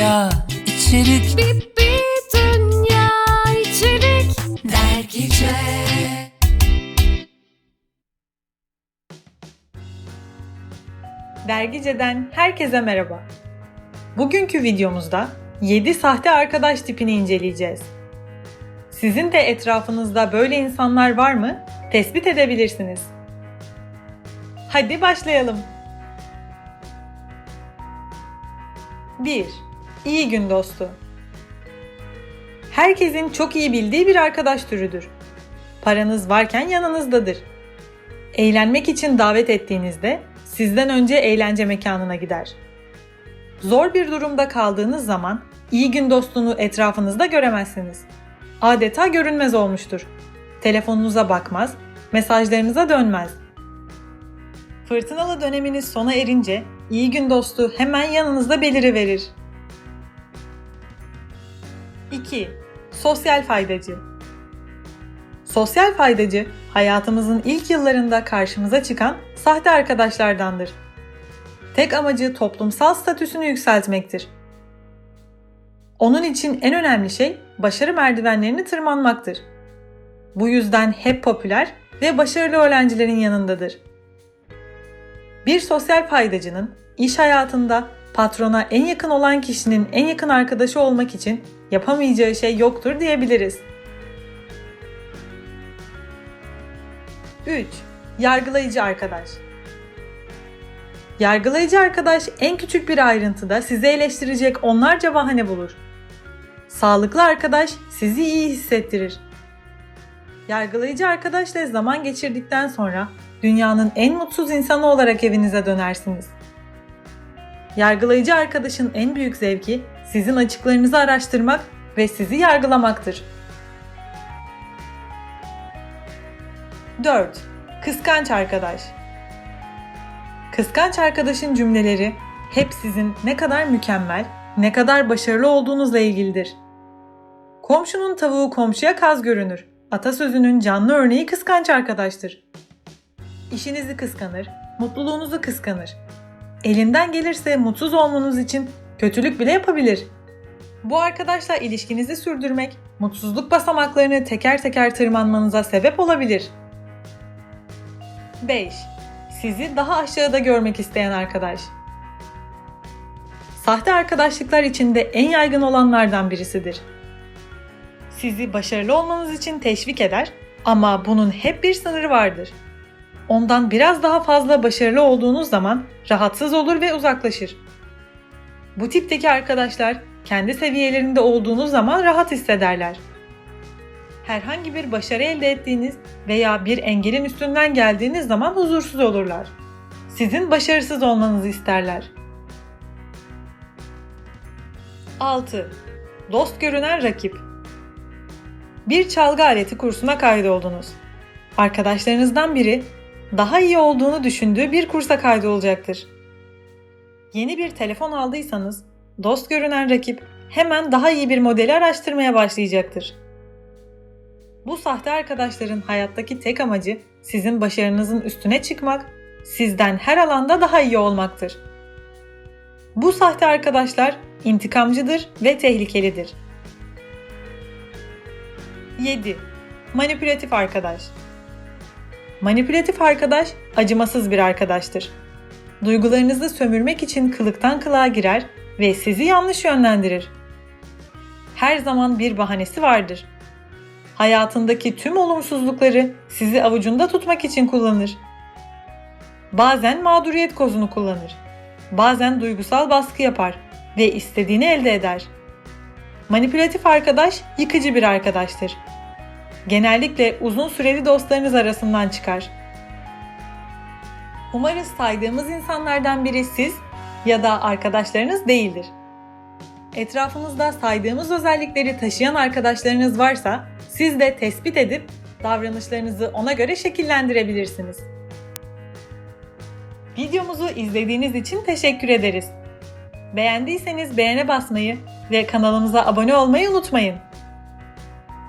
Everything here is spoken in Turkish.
dünya içerik Bip bip dünya içerik dergice Dergice'den herkese merhaba. Bugünkü videomuzda 7 sahte arkadaş tipini inceleyeceğiz. Sizin de etrafınızda böyle insanlar var mı? Tespit edebilirsiniz. Hadi başlayalım. 1. İyi gün dostu. Herkesin çok iyi bildiği bir arkadaş türüdür. Paranız varken yanınızdadır. Eğlenmek için davet ettiğinizde sizden önce eğlence mekanına gider. Zor bir durumda kaldığınız zaman iyi gün dostunu etrafınızda göremezsiniz. Adeta görünmez olmuştur. Telefonunuza bakmaz, mesajlarınıza dönmez. Fırtınalı döneminiz sona erince iyi gün dostu hemen yanınızda beliriverir. 2. Sosyal faydacı Sosyal faydacı, hayatımızın ilk yıllarında karşımıza çıkan sahte arkadaşlardandır. Tek amacı toplumsal statüsünü yükseltmektir. Onun için en önemli şey başarı merdivenlerini tırmanmaktır. Bu yüzden hep popüler ve başarılı öğrencilerin yanındadır. Bir sosyal faydacının iş hayatında patrona en yakın olan kişinin en yakın arkadaşı olmak için yapamayacağı şey yoktur diyebiliriz. 3. Yargılayıcı arkadaş. Yargılayıcı arkadaş en küçük bir ayrıntıda sizi eleştirecek onlarca bahane bulur. Sağlıklı arkadaş sizi iyi hissettirir. Yargılayıcı arkadaşla zaman geçirdikten sonra dünyanın en mutsuz insanı olarak evinize dönersiniz. Yargılayıcı arkadaşın en büyük zevki sizin açıklarınızı araştırmak ve sizi yargılamaktır. 4. Kıskanç arkadaş. Kıskanç arkadaşın cümleleri hep sizin ne kadar mükemmel, ne kadar başarılı olduğunuzla ilgilidir. Komşunun tavuğu komşuya kaz görünür. Atasözünün canlı örneği kıskanç arkadaştır. İşinizi kıskanır, mutluluğunuzu kıskanır. Elinden gelirse mutsuz olmanız için kötülük bile yapabilir. Bu arkadaşla ilişkinizi sürdürmek, mutsuzluk basamaklarını teker teker tırmanmanıza sebep olabilir. 5. Sizi daha aşağıda görmek isteyen arkadaş. Sahte arkadaşlıklar içinde en yaygın olanlardan birisidir. Sizi başarılı olmanız için teşvik eder ama bunun hep bir sınırı vardır. Ondan biraz daha fazla başarılı olduğunuz zaman rahatsız olur ve uzaklaşır. Bu tipteki arkadaşlar kendi seviyelerinde olduğunuz zaman rahat hissederler herhangi bir başarı elde ettiğiniz veya bir engelin üstünden geldiğiniz zaman huzursuz olurlar. Sizin başarısız olmanızı isterler. 6. Dost görünen rakip. Bir çalgı aleti kursuna kaydoldunuz. Arkadaşlarınızdan biri daha iyi olduğunu düşündüğü bir kursa kaydolacaktır. Yeni bir telefon aldıysanız dost görünen rakip hemen daha iyi bir modeli araştırmaya başlayacaktır. Bu sahte arkadaşların hayattaki tek amacı sizin başarınızın üstüne çıkmak, sizden her alanda daha iyi olmaktır. Bu sahte arkadaşlar intikamcıdır ve tehlikelidir. 7. Manipülatif arkadaş. Manipülatif arkadaş acımasız bir arkadaştır. Duygularınızı sömürmek için kılıktan kılığa girer ve sizi yanlış yönlendirir. Her zaman bir bahanesi vardır hayatındaki tüm olumsuzlukları sizi avucunda tutmak için kullanır. Bazen mağduriyet kozunu kullanır. Bazen duygusal baskı yapar ve istediğini elde eder. Manipülatif arkadaş yıkıcı bir arkadaştır. Genellikle uzun süreli dostlarınız arasından çıkar. Umarız saydığımız insanlardan biri siz ya da arkadaşlarınız değildir. Etrafınızda saydığımız özellikleri taşıyan arkadaşlarınız varsa siz de tespit edip davranışlarınızı ona göre şekillendirebilirsiniz. Videomuzu izlediğiniz için teşekkür ederiz. Beğendiyseniz beğene basmayı ve kanalımıza abone olmayı unutmayın.